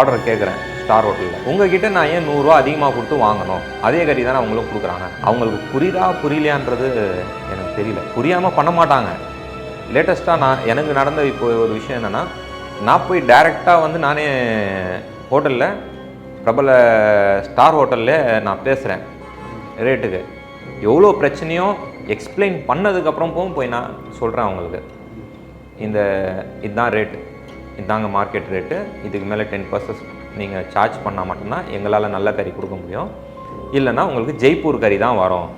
Order கேட்குறேன் star ஹோட்டலில் உங்ககிட்ட நான் ஏன் நூறுரூவா அதிகமாக கொடுத்து வாங்கணும்? அதே கறி தானே அவங்களும் கொடுக்குறாங்க. அவங்களுக்கு புரியுதா புரியலையான்றது எனக்கு தெரியல. புரியாமல் பண்ண மாட்டாங்க. லேட்டஸ்ட்டாக நான் எனக்கு நடந்த இப்போ ஒரு விஷயம் என்னென்னா நான் போய் டைரெக்டாக வந்து நானே ஹோட்டலில் பிரபல ஸ்டார் ஹோட்டலில் நான் பேசுகிறேன் ரேட்டுக்கு எவ்வளோ பிரச்சனையும் எக்ஸ்பிளைன் பண்ணதுக்கப்புறம் போய் நான் சொல்கிறேன் அவங்களுக்கு. இந்த இதுதான் ரேட்டு இதாங்க மார்க்கெட் ரேட்டு இதுக்கு மேலே டென் பர்சன்ட் நீங்கள் சார்ஜ் பண்ணால் மட்டும்தான் எங்களால் நல்ல கறி கொடுக்க முடியும். இல்லைன்னா உங்களுக்கு ஜெய்ப்பூர் கறி தான் வரும்.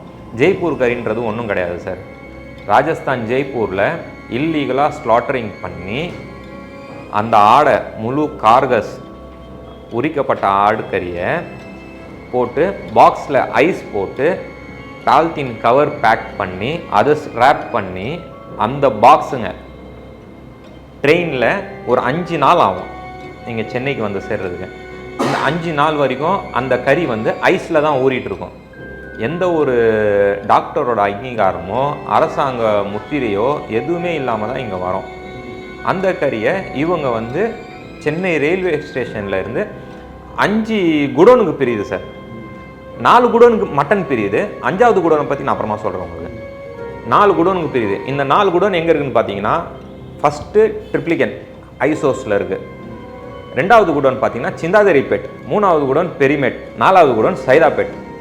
ஜெய்ப்பூர் கறின்றது ஒன்றும் கிடையாது சார் ராஜஸ்தான் ஜெய்ப்பூரில் இல்லீகலாக ஸ்லாட்டரிங் பண்ணி அந்த ஆடை முழு கார்கஸ் உரிக்கப்பட்ட ஆடு கறியை போட்டு பாக்ஸில் ஐஸ் போட்டு பால்தீன் கவர் பேக் பண்ணி அதை ஸ்க்ராப் பண்ணி அந்த பாக்ஸுங்க ட்ரெயினில் ஒரு அஞ்சு நாள் ஆகும் நீங்கள் சென்னைக்கு வந்து சேர்றதுக்கு. இந்த அஞ்சு நாள் வரைக்கும் அந்த கறி வந்து ஐஸில் தான் ஊறிட்டுருக்கும். எந்த ஒரு டாக்டரோட அங்கீகாரமோ அரசாங்க முத்திரையோ எதுவுமே இல்லாமல் தான் இங்கே வரோம். அந்த கறியை இவங்க வந்து சென்னை ரயில்வே ஸ்டேஷனில் இருந்து அஞ்சு குடோனுக்கு பிரியுது சார். நாலு குடோனுக்கு மட்டன் பிரியுது. அஞ்சாவது குடோனை பற்றி நான் அப்புறமா சொல்கிறேன் உங்களுக்கு. நாலு குடோனுக்கு பிரியுது. இந்த நாலு குடோன் எங்கே இருக்குதுன்னு பார்த்தீங்கன்னா ஃபஸ்ட்டு ட்ரிப்ளிகன் ஐசோஸில் இருக்குது ரெண்டாவது குடோன் பார்த்தீங்கன்னா சிந்தாதிரிப்பேட் மூணாவது குடோன் பெரிமேட் நாலாவது குடோன் சைதாப்பேட்.